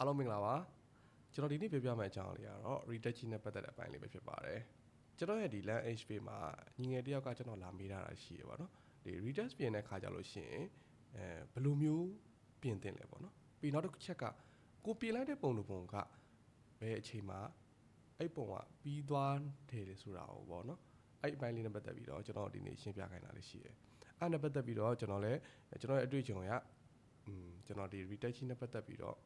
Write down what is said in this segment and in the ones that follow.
အားလုံးမင်္ဂလာပါကျွန်တော်ဒီနေ့ပြောပြမယ့်အကြောင်းလေးကတော့ retouching နဲ့ပတ်သက်တဲ့အပိုင်းလေးပဲဖြစ်ပါတယ်ကျွန်တော်ရဲ့ဒီ land HP မှာညီငယ်တယောက်ကကျွန်တော်လာမေးထားတာရှိရပါတော့ဒီ retouch ပြင်တဲ့ခါကြလို့ရှိရင်အဲဘယ်လိုမျိုးပြင်တင်လဲပေါ့နော်ပြီးနောက်တစ်ချက်ကကိုပြင်လိုက်တဲ့ပုံလိုပုံကဘယ်အချိန်မှာအဲ့ပုံကပြီးသွားတယ်လေဆိုတာကိုပေါ့နော်အဲ့အပိုင်းလေးနဲ့ပတ်သက်ပြီးတော့ကျွန်တော်ဒီနေ့ရှင်းပြခိုင်းတာလေးရှိတယ်အဲ့နဲ့ပတ်သက်ပြီးတော့ကျွန်တော်လည်းကျွန်တော်ရဲ့အတွေ့အကြုံရอืมကျွန်တော်ဒီ retouching နဲ့ပတ်သက်ပြီးတော့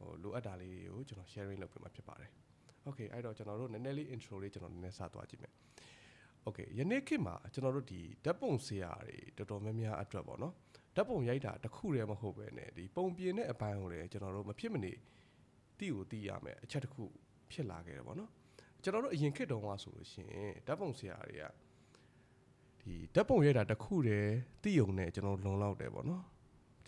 ဟိုလိုအပ်တာလေးတွေကိုကျွန်တော် sharing လုပ်ပေးမှာဖြစ်ပါတယ်။ Okay အဲ့တော့ကျွန်တော်တို့နည်းနည်းလေး intro လေးကျွန်တော်နည်းနည်းစသွားကြည့်မယ်။ Okay ယနေ့ခေတ်မှာကျွန်တော်တို့ဒီဓာတ်ပုံဆရာတွေတော်တော်များများအတွက်ပေါ့နော်။ဓာတ်ပုံရိုက်တာတစ်ခုတည်းမဟုတ်ပဲねဒီပုံပြင်တဲ့အပိုင်းကိုလည်းကျွန်တော်တို့မဖြစ်မနေတိကိုတိရမယ်အချက်တစ်ခုဖြစ်လာခဲ့တယ်ပေါ့နော်။ကျွန်တော်တို့အရင်ခေတ်တုန်းကဆိုလို့ရှိရင်ဓာတ်ပုံဆရာတွေကဒီဓာတ်ပုံရိုက်တာတစ်ခုတည်းတိယုံနဲ့ကျွန်တော်လုံလောက်တယ်ပေါ့နော်။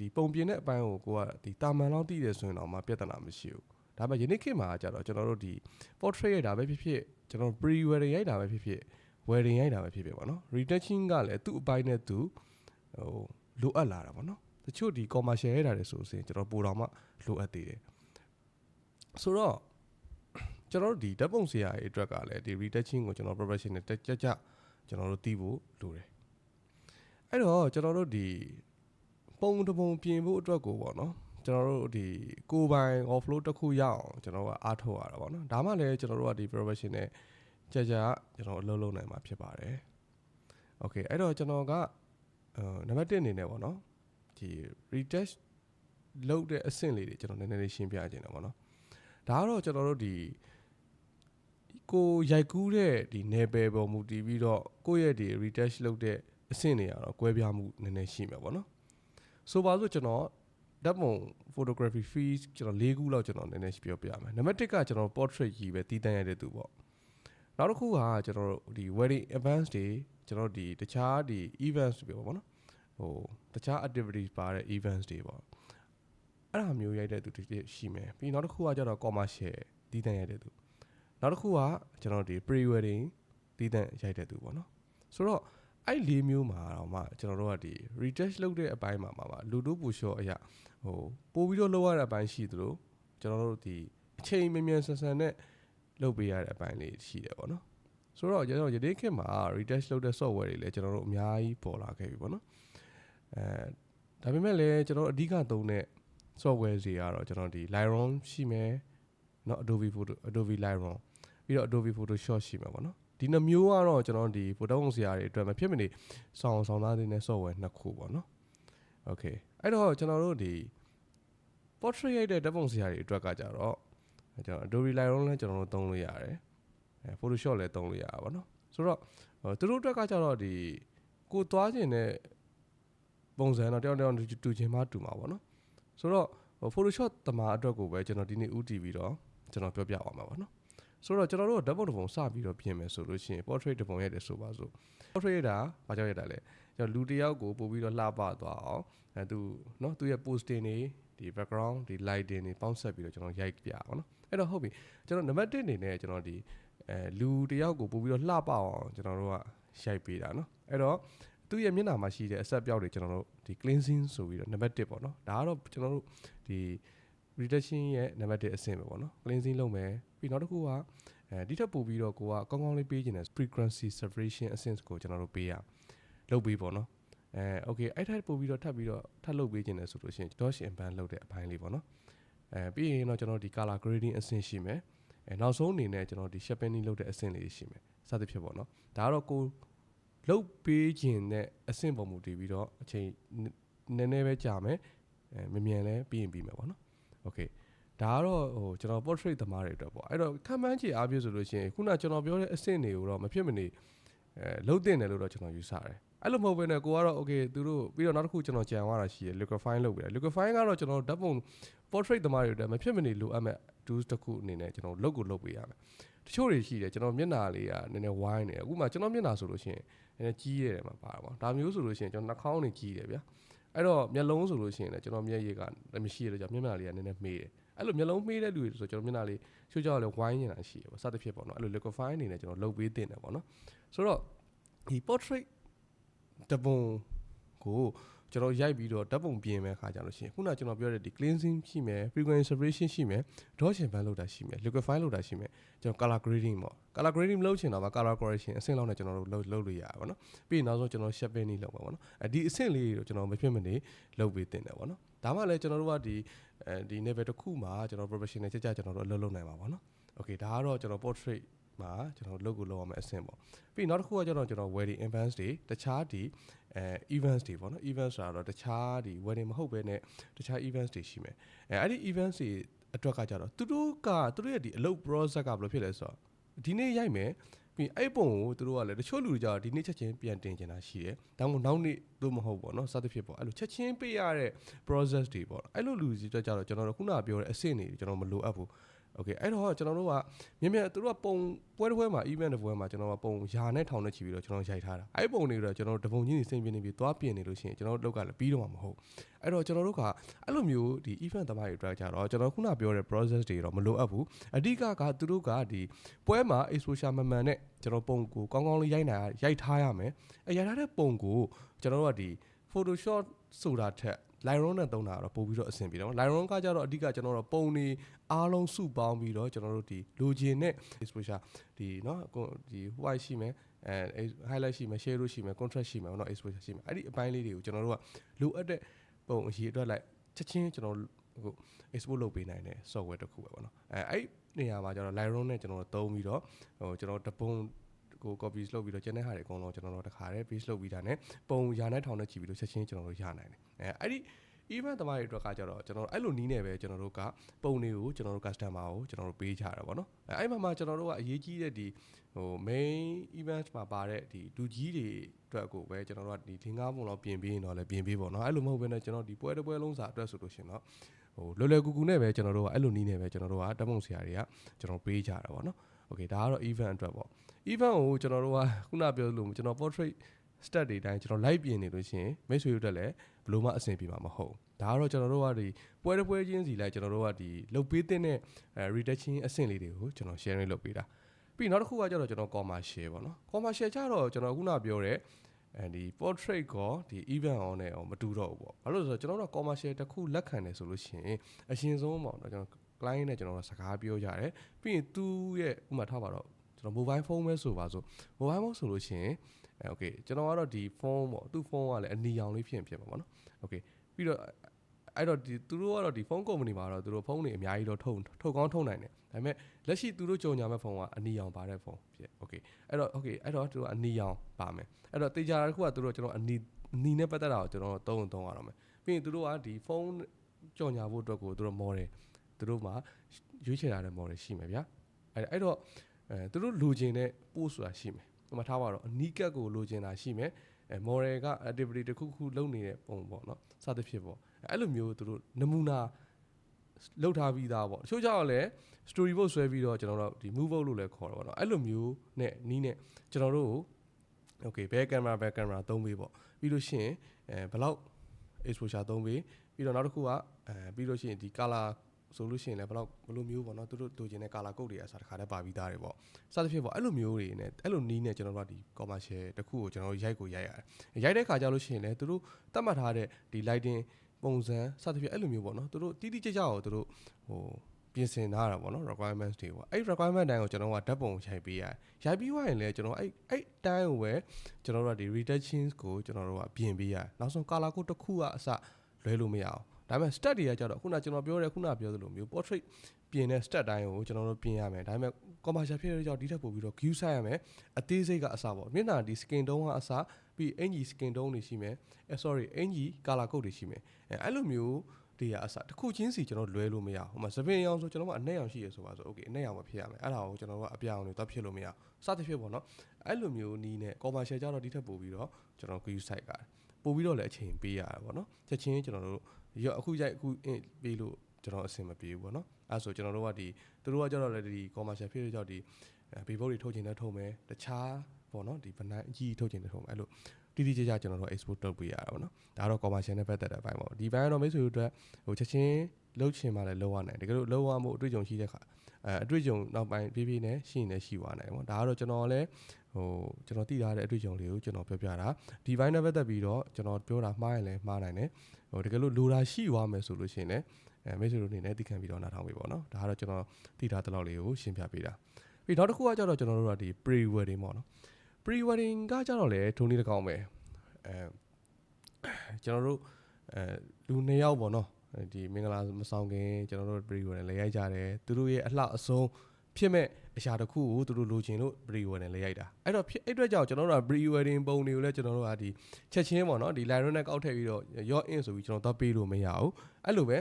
ဒီပုံပြင်တဲ့အပိုင်းကိုကိုကဒီတာမန်လောက်တည်တယ်ဆိုရင်တော့မှပြဿနာမရှိဘူးဒါပေမဲ့ယနေ့ခေတ်မှာကြတော့ကျွန်တော်တို့ဒီ portrait ရိုက်တာပဲဖြစ်ဖြစ်ကျွန်တော် pre wedding ရိုက်တာပဲဖြစ်ဖြစ် wedding ရိုက်တာပဲဖြစ်ဖြစ်ပေါ့နော် retouching ကလည်းသူ့အပိုင်းနဲ့သူဟိုလိုအပ်လာတာပေါ့နော်တချို့ဒီ commercial ရိုက်တာတွေဆိုရင်ကျွန်တော်ပို့တော်မှလိုအပ်သေးတယ်ဆိုတော့ကျွန်တော်တို့ဒီဓာတ်ပုံဆရာရဲ့အတွက်ကလည်းဒီ retouching ကိုကျွန်တော် professional တက်ကြကြကျွန်တော်တို့သိဖို့လိုတယ်အဲ့တော့ကျွန်တော်တို့ဒီ ပုံတစ်ပုံပြင်ဖို့အတွက်ကိုပေါ့နော်ကျွန်တော်တို့ဒီကိုပိုင် offload တစ်ခုရအောင်ကျွန်တော်ကအားထုတ်ရတာပေါ့နော်ဒါမှလည်းကျွန်တော်တို့ကဒီ professional ကြာကြာကျွန်တော်အလုပ်လုပ်နိုင်မှာဖြစ်ပါတယ် okay အဲ့တော့ကျွန်တော်ကအဲနံပါတ်1အနေနဲ့ပေါ့နော်ဒီ retouch လုပ်တဲ့အဆင့်လေးတွေကျွန်တော်နည်းနည်းလေးရှင်းပြခြင်းတယ်ပေါ့နော်ဒါကတော့ကျွန်တော်တို့ဒီကိုရိုက်ကူးတဲ့ဒီ nevel ပေါ်မူတည်ပြီးတော့ကိုယ့်ရဲ့ဒီ retouch လုပ်တဲ့အဆင့်တွေကတော့ကွဲပြားမှုနည်းနည်းရှိမှာပေါ့နော် ဆိုပါစို့ကျွန်တော်ဓာတ်ပုံ photography fees ကျွန်တော်၄ခုလောက်ကျွန်တော်နည်းနည်းပြောပြရမယ်နံပါတ်1ကကျွန်တော် portrait ကြီးပဲတည်တံ့ရတဲ့သူပေါ့နောက်တစ်ခုကကျွန်တော်တို့ဒီ wedding events တွေကျွန်တော်ဒီတခြားဒီ events တွေပေါ့နော်ဟိုတခြား activities ပါတဲ့ events တွေပေါ့အဲ့ဒါမျိုးရိုက်တဲ့သူတွေရှိမယ်ပြီးနောက်တစ်ခုကကျွန်တော် commercial တည်တံ့ရတဲ့သူနောက်တစ်ခုကကျွန်တော်ဒီ pre wedding တည်တံ့ရိုက်တဲ့သူပေါ့နော်ဆိုတော့ အဲ့လေးမျိုးမှာတော့မှကျွန်တော်တို့ကဒီ retouch လုပ်တဲ့အပိုင်းမှာမှာလူတို့ပူလျှော့အရာဟိုပို့ပြီးတော့လောက်ရတဲ့အပိုင်းရှိသလိုကျွန်တော်တို့ဒီအချိန်မြန်မြန်ဆန်ဆန်နဲ့လုပ်ပေးရတဲ့အပိုင်းလေးရှိတယ်ပေါ့နော်ဆိုတော့ကျွန်တော်ယနေ့ခေတ်မှာ retouch လုပ်တဲ့ software တွေလည်းကျွန်တော်တို့အများကြီးပေါ်လာခဲ့ပြီပေါ့နော်အဲဒါပေမဲ့လည်းကျွန်တော်အဓိကသုံးတဲ့ software တွေကတော့ကျွန်တော်ဒီ Lightroom ရှိမယ်เนาะ Adobe Photo Adobe Lightroom ပြီးတော့ Adobe Photoshop ရှိမှာပေါ့နော် ဒီနှမျိုးကတော့ကျွန်တော်ဒီ photo ပုံစရာတွေအတွက်မဖြစ်မနေစောင်းဆောင်သားတဲ့ software နှစ်ခုပေါ့နော် okay အဲ့တော့ကျွန်တော်တို့ဒီ portrait ရိုက်တဲ့ဓာတ်ပုံဆရာတွေအတွက်ကကြတော့ကျွန်တော် Adobe Lightroom လည်းကျွန်တော်တို့သုံးလို့ရတယ်အဲ Photoshop လည်းသုံးလို့ရတာပေါ့နော်ဆိုတော့သူတို့အတွက်ကကြတော့ဒီကိုသွားခြင်းနဲ့ပုံစံတော့တယောက်တယောက်တူချင်းမှတူမှာပေါ့နော်ဆိုတော့ Photoshop တမာအတွက်ကိုပဲကျွန်တော်ဒီနေ့ UT ပြီးတော့ကျွန်တော်ပြောပြအောင်ပါပေါ့နော် ဆိုတော့ကျွန်တော်တို့ဓာတ်ပုံတစ်ပုံစပြီးတော့ပြင်မယ်ဆိုလို့ရှိရင် portrait တစ်ပုံရိုက်တယ်ဆိုပါစို့ portrait ရိုက်တာဘာကြောင့်ရိုက်တာလဲကျွန်တော်လူတစ်ယောက်ကိုပို့ပြီးတော့လှပသွားအောင်အဲသူเนาะသူရဲ့ posting တွေဒီ background ဒီ lighting တွေပေါင်းဆက်ပြီးတော့ကျွန်တော်ရိုက်ပြအောင်เนาะအဲ့တော့ဟုတ်ပြီကျွန်တော်နံပါတ်1အနေနဲ့ကျွန်တော်ဒီအဲလူတစ်ယောက်ကိုပို့ပြီးတော့လှပအောင်ကျွန်တော်တို့ကရိုက်ပေးတာเนาะအဲ့တော့သူ့ရဲ့မျက်နှာမှာရှိတဲ့အဆက်ပြောက်တွေကျွန်တော်တို့ဒီ cleansing ဆိုပြီးတော့နံပါတ်1ပေါ့နော်ဒါကတော့ကျွန်တော်တို့ဒီ reduction ရဲ့နံပါတ်1အဆင့်ပဲပေါ့နော် cleansing လုပ်မယ် ပြီးနောက်တစ်ခုကအဲဒီထက်ပိုပြီးတော့ကိုကကောင်းကောင်းလေးပေးခြင်းတဲ့ frequency separation essence ကိုကျွန်တော်တို့ပေးရလုပ်ပေးပေါ့နော်အဲ okay အဲ့ထက်ပိုပြီးတော့ထပ်ပြီးတော့ထပ်လုပ်ပေးခြင်းတယ်ဆိုလို့ရှိရင် dodge and ban လုပ်တဲ့အပိုင်းလေးပေါ့နော်အဲပြီးရင်တော့ကျွန်တော်ဒီ color grading အဆင့်ရှိမယ်အဲနောက်ဆုံးအနေနဲ့ကျွန်တော်ဒီ sharpening လုပ်တဲ့အဆင့်လေးရှိမယ်စသဖြင့်ပေါ့နော်ဒါကတော့ကိုလုတ်ပေးခြင်းနဲ့အဆင့်ပုံမူတည်ပြီးတော့အချိန်နည်းနည်းပဲကြာမယ်အဲမြန်မြန်လဲပြီးရင်ပြီးမယ်ပေါ့နော် okay ဒါကတော့ဟိုကျွန်တော် portrait သမားတွေအတွက်ပေါ့အဲ့တော့ခံမှန်းချေအားပြည့်ဆိုလို့ရှိရင်ခုနကျွန်တော်ပြောတဲ့အဆင့်တွေကိုတော့မဖြစ်မနေအဲလုံးတင်တယ်လို့တော့ကျွန်တော်ယူဆတယ်အဲ့လိုမဟုတ်ဘဲနဲ့ကိုကတော့ okay သူတို့ပြီးတော့နောက်တစ်ခုကျွန်တော်ကြံသွားတာရှိတယ် liquify လုပ်ပြီးတယ် liquify ကတော့ကျွန်တော်ဓာတ်ပုံ portrait သမားတွေအတွက်မဖြစ်မနေလိုအပ်မဲ့ tools တစ်ခုအနေနဲ့ကျွန်တော်လုပ်ကိုလုပ်ပေးရမယ်တချို့တွေရှိတယ်ကျွန်တော်မျက်နှာလေးကနည်းနည်းဝိုင်းနေတယ်အခုမှကျွန်တော်မျက်နှာဆိုလို့ရှိရင်နည်းနည်းကြီးရတယ်မှာပါတာပေါ့ဒါမျိုးဆိုလို့ရှိရင်ကျွန်တော်နှာခေါင်းနေကြီးတယ်ဗျာအဲ့တော့မျက်လုံးဆိုလို့ရှိရင်လည်းကျွန်တော်မျက်ရည်ကမရှိရတော့ကြောင့်မျက်နှာလေးကနည်းနည်းမေးတယ် အဲ့လိုမျက်လုံးမေးတဲ့လူတွေဆိုကျွန်တော်မျက်နှာလေးချိုးကြောက်လည်းဝိုင်းနေတာရှိရပေါ့စသဖြင့်ပေါ့နော်အဲ့လို liquify အနေနဲ့ကျွန်တော်လုပ်ပေးတင်တယ်ပေါ့နော်ဆိုတော့ဒီ portrait တပုံကိုကျွန်တော်ရိုက်ပြီးတော့ဓာတ်ပုံပြင်မဲ့ခါကြလို့ရှိရင်ခုနကျွန်တော်ပြောတဲ့ဒီ cleansing ရှိမယ် frequency separation ရှိမယ် dodging band လောက်တာရှိမယ် liquefy လောက်တာရှိမယ်ကျွန်တော် color grading ပေါ့ color grading မလုပ်ချင်တော့မှ color correction အဆင့်လောက်နဲ့ကျွန်တော်တို့လုပ်လုပ်လို့ရပါဘောနော်ပြီးရင်နောက်ဆုံးကျွန်တော် shaping နေလုပ်ပါဘောနော်အဲဒီအဆင့်လေးတွေကိုကျွန်တော်မဖြစ်မနေလုပ်ပေးတင်တယ်ဘောနော် ဒါမှလည်းကျွန်တော်တို့ကဒီအဲဒီ level တစ်ခုမှာကျွန်တော် professional ချက်ချက်ကျွန်တော်တို့အလုပ်လုပ်နိုင်ပါဘောနော် okay ဒါကတော့ကျွန်တော် portrait မှာကျွန်တော် logo လောက်ရမယ့်အဆင့်ပေါ့ပြီးနောက်တစ်ခုကကျွန်တော်ကျွန်တော် wedding events တွေတခြားဒီအဲ events တွေပေါ့နော် events ဆိုတာတော့တခြားဒီ wedding မဟုတ်ဘဲနဲ့တခြား events တွေရှိမယ်အဲအဲ့ဒီ events တွေအတွက်ကကြတော့သူတို့ကသူတို့ရဲ့ဒီအလုပ် process ကဘယ်လိုဖြစ်လဲဆိုတော့ဒီနေ့ရိုက်မယ် ပြီးအဲ့ပုံကိုသူတို့ကလည်းတချို့လူတွေကြတော့ဒီနေ့ချက်ချင်းပြန်တင်ကျင်တာရှိတယ်။ဒါမှမဟုတ်နောက်နေ့တို့မဟုတ်ပေါ့နော်စသဖြင့်ပေါ့အဲ့လိုချက်ချင်းပေးရတဲ့ process တွေပေါ့အဲ့လိုလူစီတွေကြတော့ကျွန်တော်တို့ခုနကပြောတဲ့အဆင့်တွေကျွန်တော်မလိုအပ်ဘူး။ okay အဲ့တော့ကျွန်တော်တို့ကမြင်မြင်သူတို့ကပုံပွဲတစ်ပွဲမှာ event တစ်ပွဲမှာကျွန်တော်ကပုံယာနဲ့ထောင်နဲ့ချီပြီးတော့ကျွန်တော်ရိုက်ထားတာအဲ့ပုံတွေတော့ကျွန်တော်တပုံချင်းစီစင်ပြင်းနေပြီးသွားပြင်နေလို့ရှိရင်ကျွန်တော်တို့လောက်ကလည်းပြီးတော့မှာမဟုတ်အဲ့တော့ကျွန်တော်တို့ကအဲ့လိုမျိုးဒီ event သမားတွေအတွက်ကြတော့ကျွန်တော်ခုနပြောတဲ့ process တွေတော့မလိုအပ်ဘူးအဓိကကသူတို့ကဒီပွဲမှာ exposure မှန်မှန်နဲ့ကျွန်တော်ပုံကိုကောင်းကောင်းလေးရိုက်နိုင်ရိုက်ထားရမယ်အဲ့ရိုက်ထားတဲ့ပုံကိုကျွန်တော်တို့ကဒီ Photoshop ဆိုတာထက် Lightroom နဲ့သုံးတာတော့ပို့ပြီးတော့အဆင်ပြေတယ်နော် Lightroom ကကြတော့အဓိကကျွန်တော်တို့ပုံတွေအားလုံးစုပေါင်းပြီးတော့ကျွန်တော်တို့ဒီလိုချင်တဲ့ exposure ဒီเนาะဒီ white ရှိမယ်အဲ highlight ရှိမယ် shadow ရှိမယ် contrast ရှိမယ်เนาะ exposure ရှိမယ်အဲ့ဒီအပိုင်းလေးတွေကိုကျွန်တော်တို့ကလိုအပ်တဲ့ပုံအရေးအတွက်လိုက်ချက်ချင်းကျွန်တော်ဟို export လုပ်ပေးနိုင်တဲ့ software တစ်ခုပဲပေါ့နော်အဲအဲ့နေရာမှာကျတော့ Lightroom နဲ့ကျွန်တော်တို့သုံးပြီးတော့ဟိုကျွန်တော်တပုံ ကို copy လုပ်ပြီးတော့ကျန်တဲ့ဟာတွေအကုန်လုံးကျွန်တော်တို့တခါတည်း paste လုပ်ပြီးတာ ਨੇ ပုံရာနဲ့ထောင်နဲ့ချီပြီးတော့ချက်ချင်းကျွန်တော်တို့ရနိုင်တယ်အဲအဲ့ဒီ event သမားတွေအတွက်ကကြတော့ကျွန်တော်တို့အဲ့လိုနီးနေပဲကျွန်တော်တို့ကပုံတွေကိုကျွန်တော်တို့ customer ကိုကျွန်တော်တို့ပေးကြတာပေါ့နော်အဲအဲ့မှာမှကျွန်တော်တို့ကအရေးကြီးတဲ့ဒီဟို main event မှာပါတဲ့ဒီလူကြီးတွေအတွက်ကိုပဲကျွန်တော်တို့ကဒီလင်းကားပုံတော့ပြင်ပေးရင်တော့လည်းပြင်ပေးပေါ့နော်အဲ့လိုမဟုတ်ဘဲနဲ့ကျွန်တော်ဒီပွဲတစ်ပွဲလုံးစာအတွက်ဆိုလို့ရှင်တော့ဟိုလွယ်လွယ်ကူကူနဲ့ပဲကျွန်တော်တို့ကအဲ့လိုနီးနေပဲကျွန်တော်တို့ကတက်ပုံဆရာတွေကကျွန်တော်ပေးကြတာပေါ့နော် okay ဒါကတော့ event အတွက်ပေါ့ event ကိုကျွန်တော်တို့ကခုနပြောလို့ကျွန်တော် portrait stat တွေတိုင်းကျွန်တော် live ပြင်နေလို့ရှိရင်မိတ်ဆွေတို့တက်လည်းဘလို့မှအဆင်ပြေမှာမဟုတ်ဒါကတော့ကျွန်တော်တို့ကဒီပွဲတစ်ပွဲချင်းစီလိုက်ကျွန်တော်တို့ကဒီလုတ်ပေးတဲ့ reduction အဆင့်လေးတွေကိုကျွန်တော် sharing လုပ်ပေးတာပြီးနောက်တစ်ခုကကျတော့ကျွန်တော် commercial ပေါ့နော် commercial ကျတော့ကျွန်တော်ခုနပြောတဲ့အဲဒီ portrait ကောဒီ event on နဲ့အောင်မတူတော့ဘူးပေါ့ဘာလို့လဲဆိုတော့ကျွန်တော်တို့ commercial တစ်ခုလက်ခံတယ်ဆိုလို့ရှိရင်အရင်ဆုံးပေါ့နော်ကျွန်တော် client နဲ့ကျွန်တော်တို့စကားပြောကြတယ်ပြီးရင်သူ့ရဲ့ဥမာထားပါတော့ကျွန်တော် mobile phone ပဲဆိုပါဆို mobile phone ဆိုလို့ရှိရင်အဲ okay ကျွန်တော်ကတော့ဒီဖုန်းပေါ့သူ့ဖုန်းကလည်းအနီရောင်လေးဖြစ်ရင်ဖြစ်မှာပေါ့နော် okay ပြီးတော့အဲ့တော့ဒီသူတို့ကတော့ဒီဖုန်းကုမ္ပဏီမှာတော့သူတို့ဖုန်းတွေအများကြီးတော့ထုတ်ထုတ်ကောင်းထုတ်နိုင်တယ်ဒါပေမဲ့လက်ရှိသူတို့ကြုံညာမဲ့ဖုန်းကအနီရောင်ပါတဲ့ဖုန်းဖြစ် okay အဲ့တော့ okay အဲ့တော့သူတို့အနီရောင်ပါမယ်အဲ့တော့တေချာတစ်ခုကသူတို့ကျွန်တော်အနီအနီနဲ့ပတ်သက်တာကိုကျွန်တော်သုံးသုံးရတော့မယ်ပြီးရင်သူတို့ကဒီဖုန်းကြော်ညာဖို့အတွက်ကိုသူတို့ model သူတို့မှာရွေးချယ်ထားတဲ့ model ရှိမယ်ဗျာအဲ့အဲ့တော့အဲသူတို့လိုချင်တဲ့ post ဆိုတာရှိမယ်ဒီမှာထားပါတော့အနီးကပ်ကိုလိုချင်တာရှိမယ်အဲ model က activity တစ်ခုခုလုပ်နေတဲ့ပုံပေါ့နော်စသဖြင့်ပေါ့အဲ့လိုမျိုးသူတို့နမူနာလောက်ထားပြီးသားပေါ့တချို့ကြောင့်လည်း story board ဆွဲပြီးတော့ကျွန်တော်တို့ဒီ move out လို့လည်းခေါ်တော့ပေါ့နော်အဲ့လိုမျိုးနဲ့နီးနဲ့ကျွန်တော်တို့ okay ဘယ် camera ဘယ် camera သုံးပေးပေါ့ပြီးလို့ရှိရင်အဲဘယ်လောက် exposure သုံးပေးပြီးတော့နောက်တစ်ခုကအဲပြီးလို့ရှိရင်ဒီ color ဆိုလို့ရှိရင်လည်းဘယ်တော့ဘယ်လိုမျိုးပေါ့နော်သူတို့လိုချင်တဲ့ color code တွေအစားတစ်ခါတည်းပါပြီးသားတွေပေါ့စသဖြင့်ပေါ့အဲ့လိုမျိုးတွေနဲ့အဲ့လိုနီးနဲ့ကျွန်တော်တို့ကဒီ commercial တခုကိုကျွန်တော်တို့ရိုက်ကိုရိုက်ရတယ်ရိုက်တဲ့ခါကျလို့ရှိရင်လည်းသူတို့တတ်မှတ်ထားတဲ့ဒီ lighting ပုံစံစသဖြင့်အဲ့လိုမျိုးပေါ့နော်သူတို့တိတိကျကျကိုသူတို့ဟိုပြင်ဆင်ထားတာပေါ့နော် requirements တွေပေါ့အဲ့ requirement တိုင်းကိုကျွန်တော်ကဓာတ်ပုံရိုက်ပေးရတယ်ရိုက်ပြီးသွားရင်လည်းကျွန်တော်အဲ့အဲ့တိုင်းကိုပဲကျွန်တော်တို့ကဒီ retouchings ကိုကျွန်တော်တို့ကပြင်ပေးရတယ်နောက်ဆုံး color code တစ်ခုကအစလွဲလို့မရအောင် ဒါပေမဲ့ stat တွေကကြတော့ခုနကျွန်တော်ပြောတဲ့ခုနပြောသလိုမျိုး portrait ပြင်တဲ့ stat တိုင်းကိုကျွန်တော်တို့ပြင်ရမယ်ဒါပေမဲ့ commercial ဖြစ်တဲ့ကြောင့်ဒီထက်ပိုပြီးတော့ view ဆိုင်ရမယ်အသေးစိတ်ကအစပေါ့မျက်နှာဒီ skin tone ကအစပြီးအင်ကြီး skin tone တွေရှိမယ်အဲ sorry အင်ကြီး color code တွေရှိမယ်အဲအဲ့လိုမျိုးတွေကအစတစ်ခုချင်းစီကျွန်တော်လွဲလို့မရဟိုမှာသပင်ရောင်ဆိုကျွန်တော်ကအနက်ရောင်ရှိရဆိုပါဆို okay အနက်ရောင်မဖြစ်ရမယ်အဲ့ဒါကိုကျွန်တော်တို့ကအပြောင်တွေတော့ဖြစ်လို့မရစသဖြင့်ပေါ့နော်အဲ့လိုမျိုးနီးနဲ့ commercial ကြတော့ဒီထက်ပိုပြီးတော့ကျွန်တော် view site ကပို့ပြီးတော့လည်းအချိန်ပေးရတာပေါ့နော်ချက်ချင်းကျွန်တော်တို့ ရောအခုရိုက်အခုပေးလို့ကျွန်တော်အဆင်မပြေဘူးပေါ့နော်အဲဆိုကျွန်တော်တို့ကဒီသူတို့ကကြတော့လည်းဒီ commercial ဖြစ်တဲ့ကြောင့်ဒီဘေဘုတ်တွေထုတ်ချင်တဲ့ထုတ်မယ်တခြားပေါ့နော်ဒီဗနန်းအကြီးထုတ်ချင်တဲ့ထုတ်မယ်အဲ့လိုတိတိကျကျကျွန်တော်တို့ export လုပ်ပေးရတာပေါ့နော်ဒါတော့ commercial နဲ့ပတ်သက်တဲ့အပိုင်းပေါ့ဒီဘန်းကတော့မိတ်ဆွေတို့အတွက်ဟိုချက်ချင်းလှုပ်ချင်မှလည်းလှုပ်ရနိုင်တကယ်လို့လှုပ်ရမှုအတွေ့အကြုံရှိတဲ့ခါအဲအတွေ့အကြုံနောက်ပိုင်းဖြည်းဖြည်းနဲ့ရှိနေရှိသွားနိုင်ပေါ့ဒါကတော့ကျွန်တော်လည်း ဟဟိုကျွန်တော်သိထားတဲ့အတွေ့အကြုံလေးကိုကျွန်တော်ပြောပြတာဒီဘိုင်းနဲ့ပတ်သက်ပြီးတော့ကျွန်တော်ပြောတာမှားရင်လည်းမှားနိုင်တယ်ဟိုတကယ်လို့လိုတာရှိသွားမယ်ဆိုလို့ရှိရင်လည်းအဲမိတ်ဆွေတို့အနေနဲ့သိခံပြီးတော့နားထောင်ပေးပါတော့ဒါကတော့ကျွန်တော်သိထားတဲ့လောက်လေးကိုရှင်းပြပေးတာပြီးနောက်တစ်ခုကကျတော့ကျွန်တော်တို့ကဒီ pre wedding ပေါ့နော် pre wedding ကကျတော့လေထုံးနည်းတစ်ကောင်ပဲအဲကျွန်တော်တို့အဲလူနှစ်ယောက်ပေါ့နော်ဒီမင်္ဂလာမဆောင်ခင်ကျွန်တော်တို့ pre wedding လေရိုက်ကြတယ်သူတို့ရဲ့အလှအဆုံး ဖြစ်မဲ့အရာတစ်ခုကိုသူတို့လိုချင်လို့ pre wedding လေးရိုက်တာအဲ့တော့အဲ့အတွက်ကြောင့်ကျွန်တော်တို့က pre wedding ပုံတွေကိုလည်းကျွန်တော်တို့ကဒီချက်ချင်းပေါ့နော်ဒီ line နဲ့ကောက်ထည့်ပြီးတော့ your in ဆိုပြီးကျွန်တော်သွားပေးလို့မရဘူးအဲ့လိုပဲ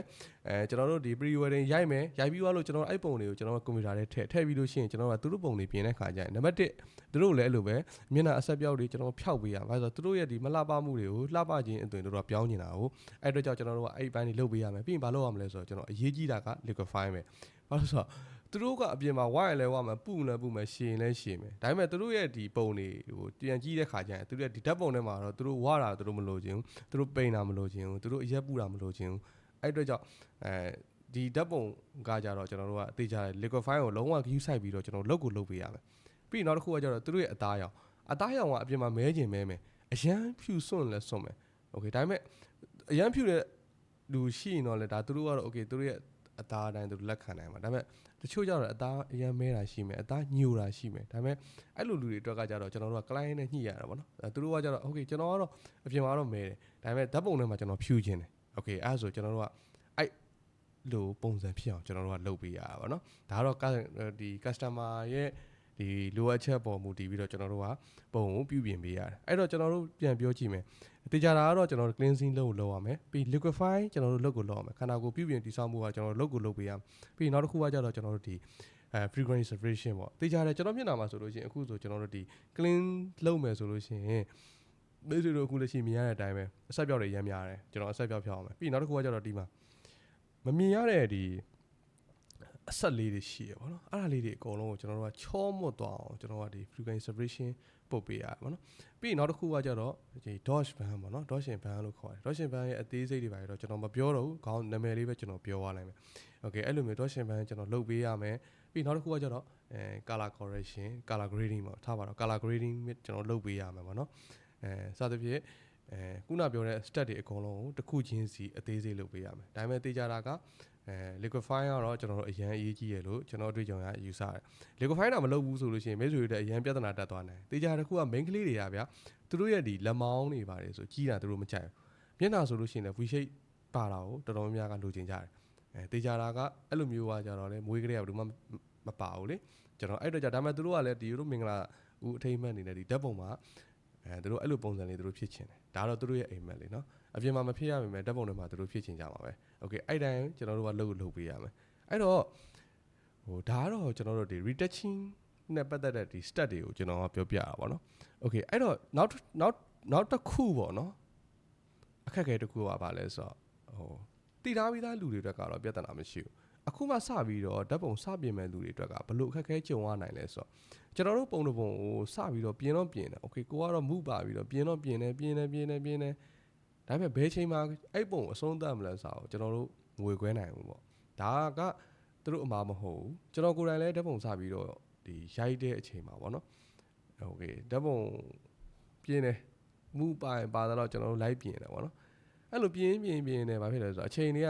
အဲကျွန်တော်တို့ဒီ pre wedding ရိုက်မယ်ရိုက်ပြီးသွားလို့ကျွန်တော်အဲ့ပုံတွေကိုကျွန်တော်ကွန်ပျူတာထဲထည့်ထည့်ပြီးလို့ရှိရင်ကျွန်တော်ကသူတို့ပုံတွေပြင်တဲ့ခါကျရင်နံပါတ်1သူတို့လည်းအဲ့လိုပဲမျက်နှာအဆက်ပြောက်တွေကျွန်တော်ဖျောက်ပေးရမှာဆိုတော့သူတို့ရဲ့ဒီမလှပမှုတွေကိုလှပခြင်းအသွင်တို့တော့ပြောင်းနေတာကိုအဲ့အတွက်ကြောင့်ကျွန်တော်တို့ကအဲ့ဘိုင်းတွေလုပ်ပေးရမယ်ပြီးရင်ဘာလုပ်ရမလဲဆိုတော့ကျွန်တော်အရေးကြီးတာက liquefy မယ်ဘာလို့ဆိုတော့ သူတို့ကအပြင်မှာဝိုင်းလဲဝါမှာပူလဲပူမယ်ရှည်လဲရှည်မယ်ဒါပေမဲ့သူတို့ရဲ့ဒီပုံတွေဟိုပြန်ကြည့်တဲ့ခါကျရင်သူတို့ရဲ့ဒီဓာတ်ပုံထဲမှာတော့သူတို့ဝါတာသူတို့မလိုချင်ဘူးသူတို့ပိန်တာမလိုချင်ဘူးသူတို့အရက်ပူတာမလိုချင်ဘူးအဲ့အတွက်ကြောင့်အဲဒီဓာတ်ပုံကကြတော့ကျွန်တော်တို့ကအသေးချာ liquefy ကိုလုံးဝ view ဆိုင်ပြီးတော့ကျွန်တော်လုတ်ကိုလုတ်ပေးရမယ်ပြီးနောက်တစ်ခုကကြတော့သူတို့ရဲ့အသားရောင်အသားရောင်ကအပြင်မှာမဲကျင်မဲမယ်အရန်ဖြူစွန့်လဲစွန့်မယ်โอเคဒါပေမဲ့အရန်ဖြူတဲ့လူရှိရင်တော့လေဒါသူတို့ကတော့โอเคသူတို့ရဲ့ အသားအတိုင်းသူလက်ခံနိုင်မှာဒါပေမဲ့တချို့ကြတော့အသားအရန်မဲတာရှိမယ်အသားညိုတာရှိမယ်ဒါပေမဲ့အဲ့လိုလူတွေအတွက်ကကြတော့ကျွန်တော်တို့က client နဲ့ညှိရတာပေါ့နော်သူတို့ကကြတော့ okay ကျွန်တော်ကတော့အပြင်မှာတော့မဲတယ်ဒါပေမဲ့ဓာတ်ပုံထဲမှာကျွန်တော်ဖြူခြင်းတယ် okay အဲ့ဒါဆိုကျွန်တော်တို့ကအဲ့လိုပုံစံဖြစ်အောင်ကျွန်တော်တို့ကလုပ်ပေးရတာပေါ့နော်ဒါကတော့ဒီ customer ရဲ့ဒီလိုအပ်ချက်ပေါ်မူတည်ပြီးတော့ကျွန်တော်တို့ကပုံကိုပြုပြင်ပေးရတယ်အဲ့တော့ကျွန်တော်တို့ပြန်ပြောကြည့်မယ် တေချာတာကတော့ကျွန်တော်တို့ cleansing လုပ်လုပ်ရမယ်ပြီး liquefy ကျွန်တော်တို့လုပ်ကိုလုပ်ရမယ်ခန္ဓာကိုယ်ပြုပြင်တည်ဆောက်မှုကကျွန်တော်တို့လုပ်ကိုလုပ်ပေးရမယ်ပြီးနောက်တစ်ခုကကြတော့ကျွန်တော်တို့ဒီအဲ frequency separation ပေါ့တေချာတယ်ကျွန်တော်မျက်နှာမှာဆိုလို့ရှိရင်အခုဆိုကျွန်တော်တို့ဒီ clean လုပ်မယ်ဆိုလို့ရှိရင်မိတ်ဆွေတို့အခုလက်ရှိမြင်ရတဲ့အတိုင်းပဲအဆက်ပြောက်တွေရမ်းများတယ်ကျွန်တော်အဆက်ပြောက်ဖြောင်းအောင်မယ်ပြီးနောက်တစ်ခုကကြတော့ဒီမှာမမြင်ရတဲ့ဒီအဆက်လေးတွေရှိရပါတော့အဲ့ဒါလေးတွေအကုန်လုံးကိုကျွန်တော်တို့ကချောမွတ်သွားအောင်ကျွန်တော်ကဒီ frequency separation ပုတ်ပေးရပါတော့ပြီးနောက်တစ်ခုကကြတော့ဒီ Dodge band ပေါ့နော် Dodge band လို့ခေါ်တယ် Dodge band ရဲ့အသေးစိတ်တွေပါတော့ကျွန်တော်မပြောတော့ဘူးခေါင်းနာမည်လေးပဲကျွန်တော်ပြောသွားနိုင်မယ် Okay အဲ့လိုမျိုး Dodge band ကျွန်တော်လုပ်ပေးရမယ်ပြီးနောက်တစ်ခုကကြတော့အဲ color correction color grading ပေါ့ထားပါတော့ color grading ကျွန်တော်လုပ်ပေးရမယ်ပေါ့နော်အဲစသဖြင့်အဲခုနပြောတဲ့ stat တွေအကုန်လုံးကိုတစ်ခုချင်းစီအသေးစိတ်လုပ်ပေးရမယ်ဒါပေမဲ့သိကြတာက အဲ liquefy ကတော့ကျွန်တော်တို့အရန်အရေးကြီးရလို့ကျွန်တော်တွေ့ကြုံရယူဆတယ် liquefy တာမလုပ်ဘူးဆိုလို့ရှိရင်မိတ်ဆွေတွေအရန်ပြဿနာတက်သွားနိုင်တေချာတစ်ခုက main ကလေးတွေကဗျာသူတို့ရဲ့ဒီလက်မောင်းတွေပါတယ်ဆိုကြီးတာသူတို့မကြိုက်ဘူးမျက်နှာဆိုလို့ရှိရင်လည်း V shape ပါတာကိုတော်တော်များများကလိုချင်ကြတယ်အဲတေချာတာကအဲ့လိုမျိုးကကြတော့လေမွေးကလေးကဘယ်သူမှမပါဘူးလေကျွန်တော်အဲ့တော့じゃဒါမှသူတို့ကလည်းဒီတို့မင်္ဂလာဦးအထိမ်းမှတ်နေတဲ့ဒီဓာတ်ပုံမှာ အဲသူတို့အဲ့လိုပုံစံလေးသူတို့ဖြစ်ချင်တယ်ဒါတော့သူတို့ရဲ့အိမ်မက်လေနော်အပြင်မှာမဖြစ်ရပါမယ်ဓာတ်ပုံတွေမှာသူတို့ဖြစ်ချင်ကြမှာပဲโอเคအဲ့တိုင်းကျွန်တော်တို့ကလုပ်လုပ်ပေးရမယ်အဲ့တော့ဟိုဒါကတော့ကျွန်တော်တို့ဒီ retouching နဲ့ပတ်သက်တဲ့ဒီ stat တွေကိုကျွန်တော်ကပြောပြတာပေါ့နော်โอเคအဲ့တော့နောက်နောက်နောက်တစ်ခုပေါ့နော်အခက်အခဲတစ်ခုကဘာလဲဆိုတော့ဟိုတည်ထားပြီးသားလူတွေအတွက်ကတော့ပြဿနာမရှိဘူး အခုမှစပြီးတော့ဓာတ်ပုံစပြင်မဲ့လူတွေအတွက်ကဘလို့အခက်အခဲကြုံရနိုင်လဲဆိုတော့ကျွန်တော်တို့ပုံတစ်ပုံကိုစပြီးတော့ပြင်တော့ပြင်တယ်โอเคကိုကတော့မူပါပြီးတော့ပြင်တော့ပြင်တယ်ပြင်တယ်ပြင်တယ်ပြင်တယ်ဒါပေမဲ့ဘယ်ချိန်မှာအဲ့ပုံအဆုံးသတ်မလဲဆိုတော့ကျွန်တော်တို့ငွေခွဲနိုင်ဘူးပေါ့ဒါကသူတို့အမှားမဟုတ်ဘူးကျွန်တော်ကိုယ်တိုင်လည်းဓာတ်ပုံစပြီးတော့ဒီရိုက်တဲ့အချိန်မှာပေါ့နော်โอเคဓာတ်ပုံပြင်တယ်မူပါရင်ပါတော့ကျွန်တော်တို့လိုက်ပြင်တယ်ပေါ့နော်အဲ့လိုပြင်ပြင်ပြင်နေဘာဖြစ်လဲဆိုတော့အချိန်တွေက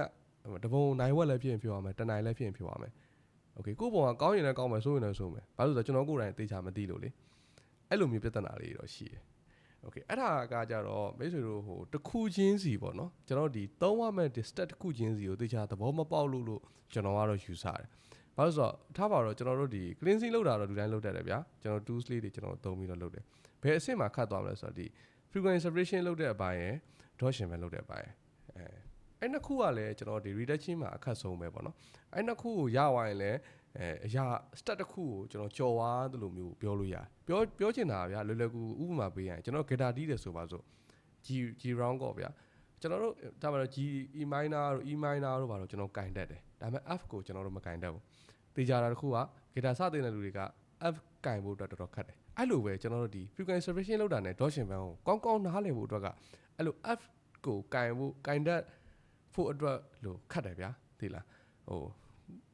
တပုံနိုင်ဝက်လည်းဖြစ်ရင်ဖြစ်သွားမယ်တနိုင်လည်းဖြစ်ရင်ဖြစ်သွားမယ်โอเคကိုပုံကကောင်းရင်လည်းကောင်းမယ်ဆိုရင်လည်းဆိုမယ်ဘာလို့လဲဆိုတော့ကျွန်တော်ကိုယ်တိုင်သေချာမသိလို့လေအဲ့လိုမျိုးပြဿနာလေးတော့ရှိတယ်โอเคအဲ့ဒါကကြတော့မိတ်ဆွေတို့ဟိုတစ်ခုချင်းစီပေါ့နော်ကျွန်တော်ဒီသုံးရမယ့် stat တစ်ခုချင်းစီကိုသေချာသဘောမပေါက်လို့လို့ကျွန်တော်ကတော့ယူဆတယ်ဘာလို့ဆိုတော့ထားပါတော့ကျွန်တော်တို့ဒီ cleansing လုပ်တာတော့ဒီတိုင်းလုပ်တတ်တယ်ဗျာကျွန်တော် tools လေးတွေကျွန်တော်သုံးပြီးတော့လုပ်တယ်ဘယ်အဆင့်မှာခတ်သွားမလဲဆိုတော့ဒီ frequency separation လုပ်တဲ့အပိုင်းရယ် dot ပဲလုပ်တဲ့အပိုင်းအဲ အဲ့နှစ်ခုကလည်းကျွန်တော်ဒီ reduction မှာအခက်ဆုံးပဲပေါ့နော်အဲ့နှစ်ခုကိုရသွားရင်လည်းအဲအရာ stat တစ်ခုကိုကျွန်တော်ကြော်သွားသလိုမျိုးပြောလို့ရတယ်ပြောပြောချင်တာဗျာလွယ်လွယ်ကူဥပမာပေးရင်ကျွန်တော် guitar တီးတယ်ဆိုပါစို့ G G round ကောဗျာကျွန်တော်တို့ဒါမှမဟုတ် G E minor တို့ E minor တို့ဘာလို့ကျွန်တော်ကင်တတ်တယ်ဒါပေမဲ့ F ကိုကျွန်တော်တို့မကင်တတ်ဘူးတေချာတာတစ်ခုက guitar စတင်တဲ့လူတွေက F ကင်ဖို့အတွက်တော်တော်ခက်တယ်အဲ့လိုပဲကျွန်တော်တို့ဒီ frequency separation လောက်တာနဲ့ Dawson band ကိုကောင်းကောင်းနားလည်ဖို့အတွက်ကအဲ့လို F ကိုကင်ဖို့ကင်တတ် ဖို့အတွက်လို့ခတ်တယ်ဗျာသိလားဟို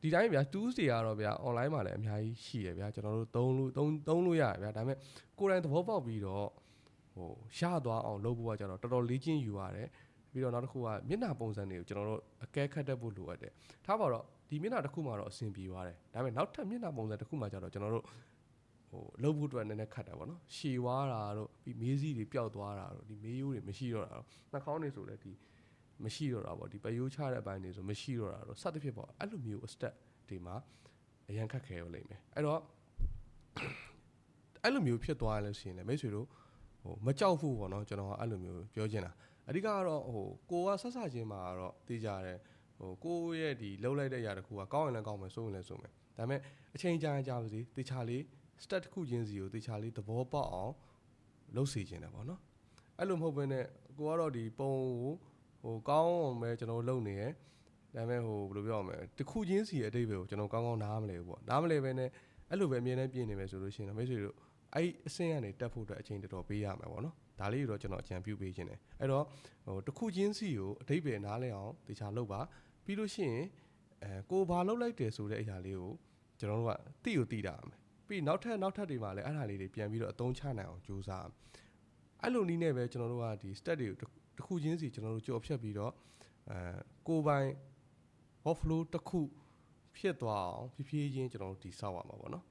ဒီတိုင်းဗျာ tools တွေကတော့ဗျာ online မှာလည်းအများကြီးရှိတယ်ဗျာကျွန်တော်တို့သုံးလို့သုံးသုံးလို့ရတယ်ဗျာဒါပေမဲ့ကိုယ်တိုင်သဘောပေါက်ပြီးတော့ဟိုရသွားအောင်လုပ်ဖို့ကကျတော့တော်တော်လေးချင်းယူရတယ်ပြီးတော့နောက်တစ်ခုကမျက်နှာပုံစံတွေကိုကျွန်တော်တို့အကဲခတ်တတ်ဖို့လိုအပ်တယ်ထားပါတော့ဒီမျက်နှာတစ်ခုမှတော့အဆင်ပြေသွားတယ်ဒါပေမဲ့နောက်ထပ်မျက်နှာပုံစံတစ်ခုမှကျတော့ကျွန်တော်တို့ဟိုလုပ်ဖို့အတွက်နည်းနည်းခတ်တယ်ပေါ့နော်ရှည်သွားတာတို့ပြီးမေးစီးတွေပျောက်သွားတာတို့ဒီမေးရိုးတွေမရှိတော့တာတို့နှာခေါင်းတွေဆိုလည်းဒီ မရှိတော့တာပေါ့ဒီပယိုးချတဲ့အပိုင်းတွေဆိုမရှိတော့တာတို့စသဖြင့်ပေါ့အဲ့လိုမျိုး step ဒီမှာအရန်ခက်ခဲရလိမ့်မယ်အဲ့တော့အဲ့လိုမျိုးဖြစ်သွားရလို့ရှိရင်လည်းမိတ်ဆွေတို့ဟိုမကြောက်ဖို့ပေါ့နော်ကျွန်တော်ကအဲ့လိုမျိုးပြောချင်တာအဓိကကတော့ဟိုကိုကဆက်ဆချင်းမှာတော့သိကြတယ်ဟိုကိုရဲ့ဒီလှုပ်လိုက်တဲ့အရာတစ်ခုကကောင်းရင်လည်းကောင်းမယ်ဆိုရင်လည်းဆိုမယ်ဒါပေမဲ့အချိန်ကြာရင်ကြာပါစေတေချာလေး stat တစ်ခုချင်းစီကိုတေချာလေးသဘောပေါက်အောင်လုပ်စီခြင်းတယ်ပေါ့နော်အဲ့လိုမဟုတ်ဘဲနဲ့ကိုကတော့ဒီပုံကိုဟို ကောင်းအောင်ပဲကျွန်တော်လုပ်နေရယ်ဒါပေမဲ့ဟိုဘယ်လိုပြောရမလဲတစ်ခုချင်းစီရဲ့အတိတ်ပဲကိုကျွန်တော်ကောင်းကောင်းနားမလဲဘူးပေါ့နားမလဲပဲနဲ့အဲ့လိုပဲအမြင်နဲ့ပြင်နေမယ်ဆိုလို့ရှိရင်တော့မိတ်ဆွေတို့အဲ့အဆင့်ကနေတက်ဖို့အတွက်အချိန်တော်တော်ပေးရမှာပေါ့နော်ဒါလေးတွေတော့ကျွန်တော်အကြံပြုပေးခြင်းတယ်အဲ့တော့ဟိုတစ်ခုချင်းစီကိုအတိတ်ပဲနားလဲအောင်တေချာလုပ်ပါပြီးလို့ရှိရင်အဲကိုဘာလုပ်လိုက်တယ်ဆိုတဲ့အရာလေးကိုကျွန်တော်တို့ကတိကိုတိတာရမယ်ပြီးနောက်ထပ်နောက်ထပ်တွေမှာလည်းအဲ့ဒါလေးတွေပြန်ပြီးတော့အသုံးချနိုင်အောင်ကြိုးစားအဲ့လိုနည်းနဲ့ပဲကျွန်တော်တို့ကဒီ stat တွေကို တစ်ခုချင်းစီကျွန်တော်တို့ကြော်ဖြတ်ပြီးတော့အဲကိုပိုင် workflow တစ်ခုဖြစ်သွားအောင်ဖြည်းဖြည်းချင်းကျွန်တော်တို့ဒီဆောက်ရမှာပေါ့နော်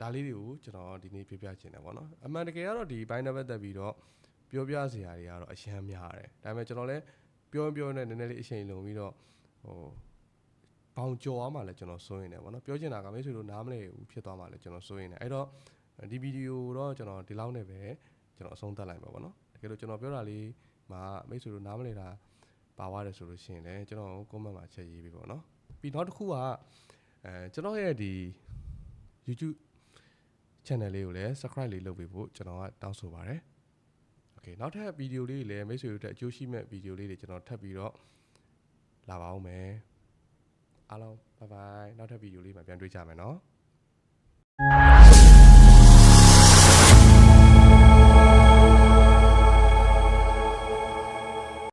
ဒါလေးတွေကိုကျွန်တော်ဒီနေ့ပြပြချင်တယ်ပေါ့နော်အမှန်တကယ်ကတော့ဒီဘိုင်းနဲ့ပတ်သက်ပြီးတော့ပြောပြစရာတွေကတော့အရန်များတယ်ဒါပေမဲ့ကျွန်တော်လည်းပြောပြောနေနည်းနည်းလေးအချိန်လုံပြီးတော့ဟိုဘောင်ကြော်အောင်မှလည်းကျွန်တော်စိုးရင်တယ်ပေါ့နော်ပြောချင်တာကမိတ်ဆွေတို့နားမလည်ဘူးဖြစ်သွားမှလည်းကျွန်တော်စိုးရင်တယ်အဲ့တော့ဒီဗီဒီယိုတော့ကျွန်တော်ဒီလောက်နဲ့ပဲကျွန်တော်အဆုံးသတ်လိုက်ပါပေါ့နော်တက ယ်လို့ကျွန်တော်ပြောတာလေးမှာမိတ်ဆွေတို့နားမလည်တာပါသွားတယ်ဆိုလို့ရှိရင်လည်းကျွန်တော် comment မှာချက်ရေးပေးပါနော်ပြီးနောက်တစ်ခုကအဲကျွန်တော်ရဲ့ဒီ YouTube channel လေးကိုလည်း subscribe လေးလုပ်ပေးဖို့ကျွန်တော်ကတောင်းဆိုပါရစေ။ Okay နောက်ထပ်ဗီဒီယိုလေးတွေလည်းမိတ်ဆွေတို့အတွက်အကျိုးရှိမဲ့ဗီဒီယိုလေးတွေကျွန်တော်ထပ်ပြီးတော့လာပါအောင်မယ်။အားလုံး bye bye နောက်ထပ်ဗီဒီယိုလေးမှာပြန်တွေ့ကြမယ်နော်။